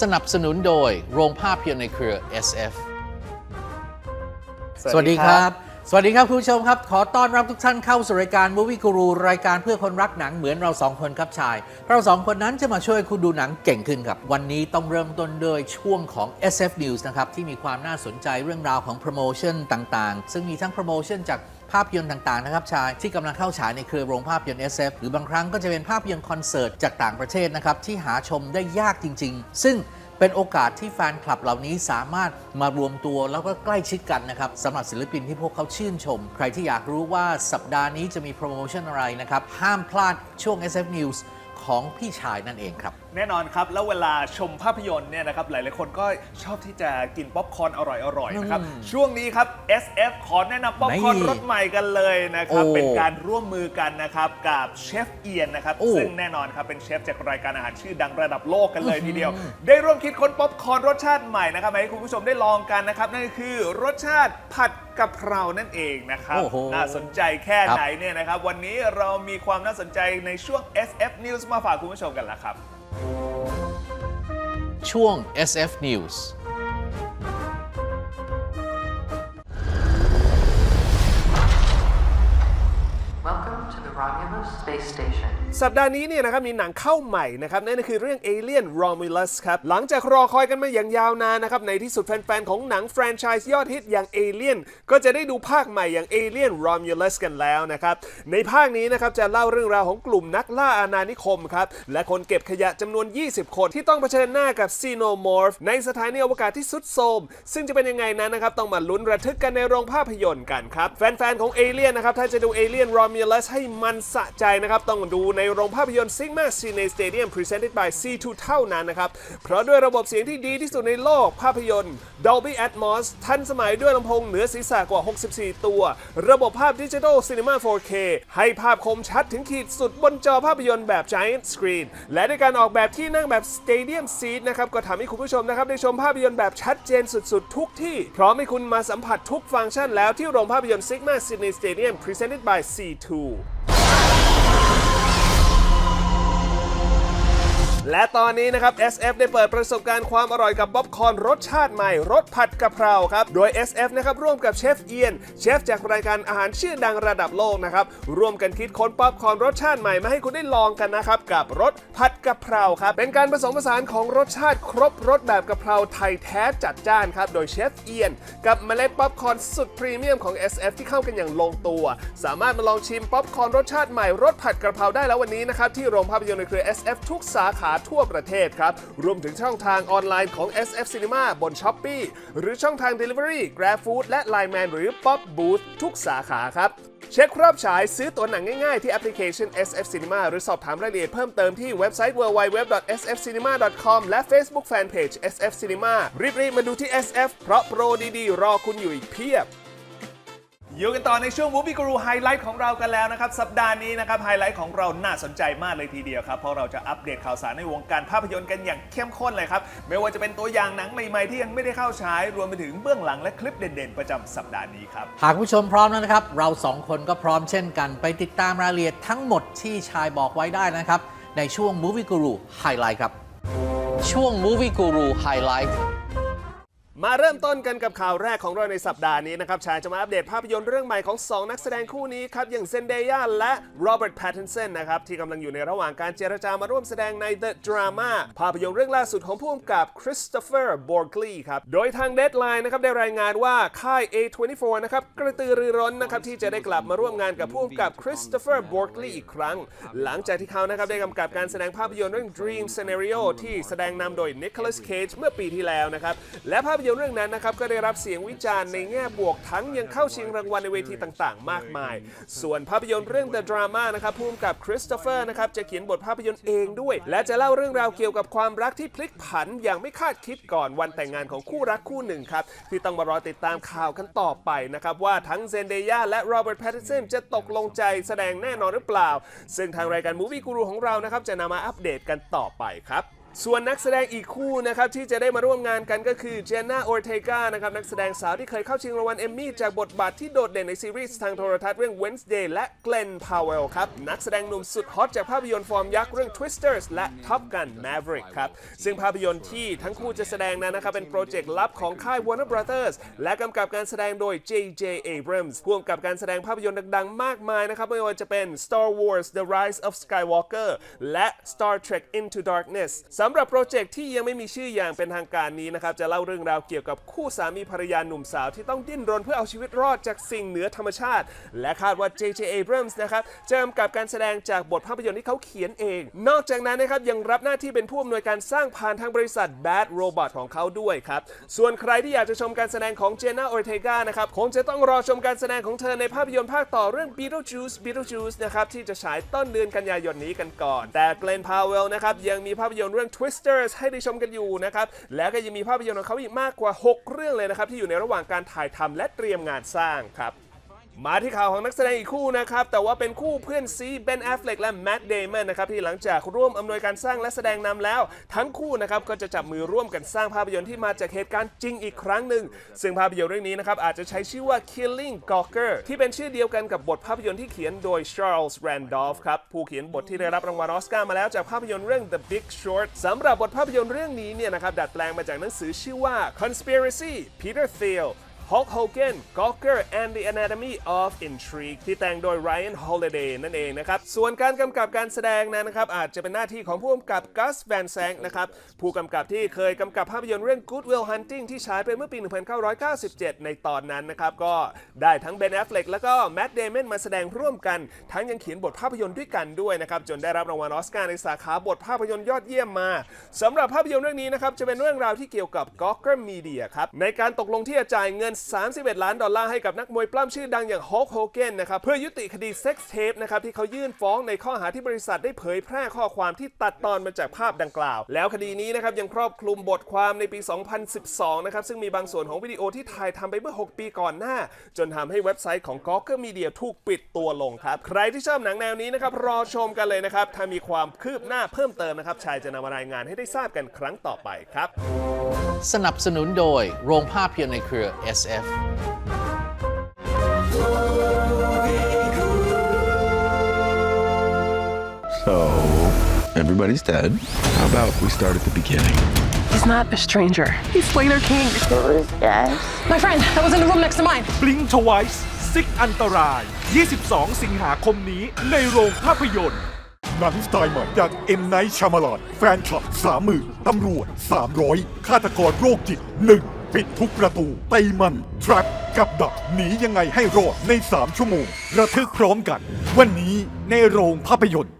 สนับสนุนโดยโรงภาพยนตร์ในเครือ SF สวัสดีครับ สวัสดีครับคุณผู้ชมครับ ขอต้อนรับทุกท่านเข้าสู่รายการ Movie Guru รายการเพื่อคนรักหนังเหมือนเราสองคนครับชาย เราสองคนนั้นจะมาช่วยคุณดูหนังเก่งขึ้นครับ วันนี้ต้องเริ่มต้นด้วยช่วงของ SF News นะครับ ที่มีความน่าสนใจเรื่องราวของโปรโมชั่นต่างๆ ซึ่งมีทั้งโปรโมชั่นจาก ภาพยนตร์ต่างๆนะครับชายที่กำลังเข้าฉายในเครือโรงภาพยนตร์ SF หรือบางครั้งก็จะเป็นภาพยนตร์คอนเสิร์ตจากต่างประเทศนะครับที่หาชมได้ยากจริง ๆ ซึ่งเป็นโอกาสที่แฟนคลับเหล่านี้สามารถมารวมตัวแล้วก็ใกล้ชิดกันนะครับสำหรับศิลปินที่พวกเขาชื่นชม ใครที่อยากรู้ว่าสัปดาห์นี้จะมีโปรโมชั่นอะไรนะครับ ห้ามพลาดช่วง SF News ของพี่ชายนั่นเองครับ แน่นอนครับ แล้วเวลาชมภาพยนตร์เนี่ยนะครับหลายๆคนก็ชอบที่จะกินป๊อปคอร์นอร่อยๆนะครับอืมช่วงนี้ครับ SF ขอแนะนำป๊อปคอร์นนี่รสใหม่กันเลยนะครับ โอ้เป็นการร่วมมือกันนะครับกับเชฟเอียนนะครับโอ้ ซึ่งแน่นอนครับเป็นเชฟจากรายการอาหารชื่อดังระดับโลกกันเลยทีเดียว ได้ร่วมคิดค้นป๊อปคอร์นรสชาติใหม่นะครับมาให้คุณผู้ชมได้ลองกันนะครับนั่นก็คือรสชาติผัดกะเพรานั่นเองนะครับโอ้โหน่าสนใจแค่ครับ ไหนเนี่ยนะครับวันนี้เรามีความน่าสนใจในช่วง SF News มาฝากคุณผู้ชมกันแล้วครับ ช่วง SF News สัปดาห์นี้เนี่ยนะครับมีหนังเข้าใหม่นะครับนั่นก็คือเรื่อง Alien Romulus ครับ หลังจากรอคอยกันมาอย่างยาวนานนะครับในที่สุดแฟนๆ ของหนังแฟรนไชส์ยอดฮิตอย่าง Alien ก็จะได้ดูภาคใหม่อย่าง Alien Romulus กันแล้วนะครับ ในภาคนี้นะครับจะเล่าเรื่องราวของกลุ่มนักล่าอาณานิคมครับ และคนเก็บขยะจำนวน 20 คนที่ต้องเผชิญหน้ากับ Xenomorph ในสถานีอวกาศที่สุดโทรมซึ่งจะเป็นยังไงนั้นนะครับต้องมาลุ้นระทึกกันในโรงภาพยนตร์กันครับแฟนๆของ Alien นะครับถ้าจะดู Alien Romulus ให้มันสะใจนะครับต้องดูในโรงภาพยนตร์ Sigma Cine Stadium Presented by C2 เท่านั้นนะครับ เพราะด้วยระบบเสียงที่ดีที่สุดในโลกภาพยนตร์ Dolby Atmos ทันสมัยด้วยลำโพงเหนือศีรษะกว่า 64 ตัว ระบบภาพดิจิทัล Cinema 4K ให้ภาพคมชัดถึงขีดสุดบนจอภาพยนตร์แบบ Giant Screen และด้วยการออกแบบที่นั่งแบบ Stadium Seat นะครับก็ทำให้คุณผู้ชมนะครับได้ชมภาพยนตร์แบบชัดเจนสุดๆ ทุกที่ พร้อมให้คุณมาสัมผัสทุกฟังก์ชันแล้วที่โรงภาพยนตร์ Sigma Cine Stadium Presented by C2 และตอนนี้นะครับ SF ได้เปิดประสบการณ์ความอร่อยกับบ๊อบคอนรสชาติใหม่รสผัดกะเพราครับ โดย SF นะครับร่วมกับเชฟเอียน เชฟจากรายการอาหารชื่อดังระดับโลกนะครับ ร่วมกันคิดค้นป๊อปคอนรสชาติใหม่มาให้คุณได้ลองกันนะครับ กับรสผัดกะเพราครับ เป็นการผสมผสานของรสชาติครบรสแบบกะเพราไทยแท้จัดจ้านครับ โดยเชฟเอียน กับเมล็ดป๊อปคอนสุดพรีเมียมของ SF ที่เข้ากันอย่างลงตัว สามารถมาลองชิมป๊อปคอนรสชาติใหม่รสผัดกะเพราได้แล้ววันนี้นะครับที่โรงภาพยนตร์ในเครือ SF ทุกสาขาทั่วประเทศครับ รวมถึงช่องทางออนไลน์ของ SF Cinema บน s h อ p e e หรือช่องทาง Delivery Grab Food และ Line Man หรือ Pop Booth ทุกสาขาครับเช็ครอบฉายซื้อตั๋วหนังง่ายๆ ที่แอปพลิเคชัน SF Cinema หรือสอบถามรายละเอียดเพิ่มเติมที่เว็บไซต์ www.sfcinema.com และ Facebook Fanpage SF Cinema รีบๆมาดูที่ SF เพราะโปรดีๆ รอคุณอยู่อีกเพียบ อยู่กันต่อในช่วง Movie Guru ไฮไลท์ของเรากันแล้วนะครับ สัปดาห์นี้นะครับไฮไลท์ของเราน่าสนใจมากเลยทีเดียวครับ เพราะเราจะอัปเดตข่าวสารในวงการภาพยนตร์กันอย่างเข้มข้นเลยครับ ไม่ว่าจะเป็นตัวอย่างหนังใหม่ๆ ที่ยังไม่ได้เข้าฉาย รวมไปถึงเบื้องหลังและคลิปเด่นๆ ประจำสัปดาห์นี้ครับ หากผู้ชมพร้อมแล้วนะครับ เราสองคนก็พร้อมเช่นกัน ไปติดตามรายละเอียดทั้งหมดที่ชายบอกไว้ได้นะครับ ในช่วง Movie Guru Highlight ครับ ช่วง Movie Guru Highlight มาเริ่มต้นกันกับข่าวแรกของเราในสัปดาห์นี้นะครับ ชายจะมาอัปเดตภาพยนตร์เรื่องใหม่ของ 2 นักแสดงคู่นี้ครับ อย่างเซนเดย่าและโรเบิร์ตแพตตินสันนะครับ ที่กำลังอยู่ในระหว่างการเจรจามาร่วมแสดงใน The Drama ภาพยนตร์เรื่องล่าสุดของผู้กำกับคริสโตเฟอร์บอร์กลีย์ครับ โดยทาง Deadline นะครับ ได้รายงานว่าค่าย A24 นะครับกระตือรือร้นนะครับที่จะได้กลับมาร่วมงานกับผู้กำกับคริสโตเฟอร์บอร์กลีย์อีกครั้ง หลังจากที่เขานะครับได้กำกับการแสดงภาพยนตร์เรื่อง Dream Scenario ที่แสดงนำโดย Nicolas Cage เมื่อปีที่แล้วนะครับและภาพยนตร์เรื่องนั้นนะครับก็ได้รับเสียงวิจารณ์ในแง่บวกทั้งยังเข้าชิงรางวัลในเวทีต่างๆ มากมาย ส่วนภาพยนตร์เรื่อง The Drama นะครับผู้กำกับคริสโตเฟอร์นะครับจะเขียนบทภาพยนตร์เองด้วย และจะเล่าเรื่องราวเกี่ยวกับความรักที่พลิกผันอย่างไม่คาดคิดก่อนวันแต่งงานของคู่รักคู่หนึ่งครับที่ต้องมารอติดตามข่าวกันต่อไปนะครับว่าทั้งเซนเดย่าและโรเบิร์ตแพตตินสันจะตกลงใจแสดงแน่นอนหรือเปล่า ซึ่งทางรายการ Movie Guru ของเรานะครับจะนำมาอัปเดตกันต่อไปครับ ส่วนนักแสดงอีกคู่นะครับที่จะได้มาร่วมงานกันก็คือเจนนาโอ r เทกานะครับนักแสดงสาวที่เคยเข้าชิงรางวัลเอมมี่จากบทบาทที่โดดเด่นในซีรีส์ทางโทรทัศน์เรื่อง Wednesday และ Glenn Powell ครับ นักแสดงหนุ่มสุดฮอตจากภาพยนตร์ฟอร์มยักษ์เรื่อง Twisters และ Top Gun Maverick ครับ ซึ่งภาพยนตร์ที่ทั้งคู่จะแสดงนั้นนะครับเป็นโปรเจกต์ลับของค่าย Warner Brothers และกำกับการแสดงโดย J.J. Abrams พ่วงกับการแสดงภาพยนตร์ดังๆ มากมายนะครับไม่ว่าจะเป็น Star Wars The Rise of Skywalker และ Star Trek Into Darkness สำหรับโปรเจกต์ที่ยังไม่มีชื่ออย่างเป็นทางการนี้นะครับ จะเล่าเรื่องราวเกี่ยวกับคู่สามีภรรยาหนุ่มสาวที่ต้องดิ้นรนเพื่อเอาชีวิตรอดจากสิ่งเหนือธรรมชาติ และคาดว่า J.J. Abrams นะครับจะกำกับการแสดงจากบทภาพยนตร์ที่เขาเขียนเอง นอกจากนั้นนะครับยังรับหน้าที่เป็นผู้อำนวยการสร้างผ่านทางบริษัท Bad Robot ของเขาด้วยครับ ส่วนใครที่อยากจะชมการแสดงของเจน่าโอเทกานะครับคงจะต้องรอชมการแสดงของเธอในภาพยนตร์ภาคต่อเรื่อง Beetlejuice Beetlejuice นะครับที่จะฉายต้นเดือนกันยายนนี้กันก่อน แต่ Glenn Powell นะครับยังมีภาพยนตร์เรื่อง Twisters ให้ได้ชมกันอยู่นะครับ แล้วก็ยังมีภาพยนตร์ของเขาอีกมากกว่า 6 เรื่องเลยนะครับ ที่อยู่ในระหว่างการถ่ายทำและเตรียมงานสร้างครับ มาที่ข่าวของนักแสดงอีกคู่นะครับ แต่ว่าเป็นคู่เพื่อนซีเบนแอฟเฟล็กและแม t เดมอนนะครับ ที่หลังจากร่วมอำนวยการสร้างและแสดงนำแล้ว ทั้งคู่นะครับ ก็จะจับมือร่วมกันสร้างภาพยนตร์ที่มาจากเหตุการณ์จริงอีกครั้งหนึ่ง ซึ่งภาพยนตร์เรื่องนี้นะครับ อาจจะใช้ชื่อว่า Killing Gawker ที่เป็นชื่อเดียวกันกับบทภาพยนตร์ที่เขียนโดย Charles Randolph ครับผู้เขียนบทที่ได้รับรางวัลออสการ์มาแล้วจากภาพยนตร์เรื่อง The Big Short สำหรับบทภาพยนตร์เรื่องนี้เนี่ยนะครับดัดแปลงมาจากหนังสือชื่อว่า Conspiracy Peter Thiel Hulk Hogan Gawker and the Anatomy of Intrigue ที่แต่งโดย Ryan Holiday นั่นเองนะครับ ส่วนการกำกับการแสดงนั้นนะครับ อาจจะเป็นหน้าที่ของผู้กำกับ Gus Van Sant นะครับ ผู้กำกับที่เคยกำกับภาพยนตร์เรื่อง Good Will Hunting ที่ฉายไปเมื่อปี 1997 ในตอนนั้นนะครับ ก็ได้ทั้ง Ben Affleck แล้วก็ Matt Damon มาแสดงร่วมกัน ทั้งยังเขียนบทภาพยนตร์ด้วยกันด้วยนะครับ จนได้รับรางวัลออสการ์ในสาขาบทภาพยนตร์ยอดเยี่ยมมาสำหรับภาพยนตร์เรื่องนี้นะครับจะเป็นเรื่องราวที่เกี่ยวกับ Gawker Media ครับในการตกลงที่จะจ่ายเงิน31 ล้านดอลลาร์ให้กับนักมวยปล้ำชื่อดังอย่าง Hulk Hogan นะครับเพื่อยุติคดีเซ็กซ์เทปนะครับที่เขายื่นฟ้องในข้อหาที่บริษัทได้เผยแพร่ข้อความที่ตัดตอนมาจากภาพดังกล่าว แล้วคดีนี้นะครับยังครอบคลุมบทความในปี 2012 นะครับซึ่งมีบางส่วนของวิดีโอที่ถ่ายทำไปเมื่อ 6 ปีก่อนหน้า จนทำให้เว็บไซต์ของ Gawker Media ถูกปิดตัวลงครับ ใครที่ชอบหนังแนวนี้นะครับรอชมกันเลยนะครับถ้ามีความคืบหน้าเพิ่มเติมนะครับชายจะนำมารายงานให้ได้ทราบกันครั้งต่อไปครับ สนับสนุนโดยโรงภาพยนตร์ในเครือ SF So, everybody's dead. How about we start at the beginning? He's not a stranger. He's Slater King. My friend that was in the room next to mine. บลิงทวายส์ซิกอันตราย 22 สิงหาคมนี้ในโรงภาพยนตร์ หนังสไตล์ใหม่จากเอ็มไนท์ชามาลอนแฟนคลับสามหมื่นตำรวจ 300ฆาตกรโรคจิตหนึ่ง ปิดทุกประตูตีมันทรัพกับดักหนียังไงให้รอดใน 3 ชั่วโมง ระทึกพร้อมกัน วันนี้ในโรงภาพยนตร์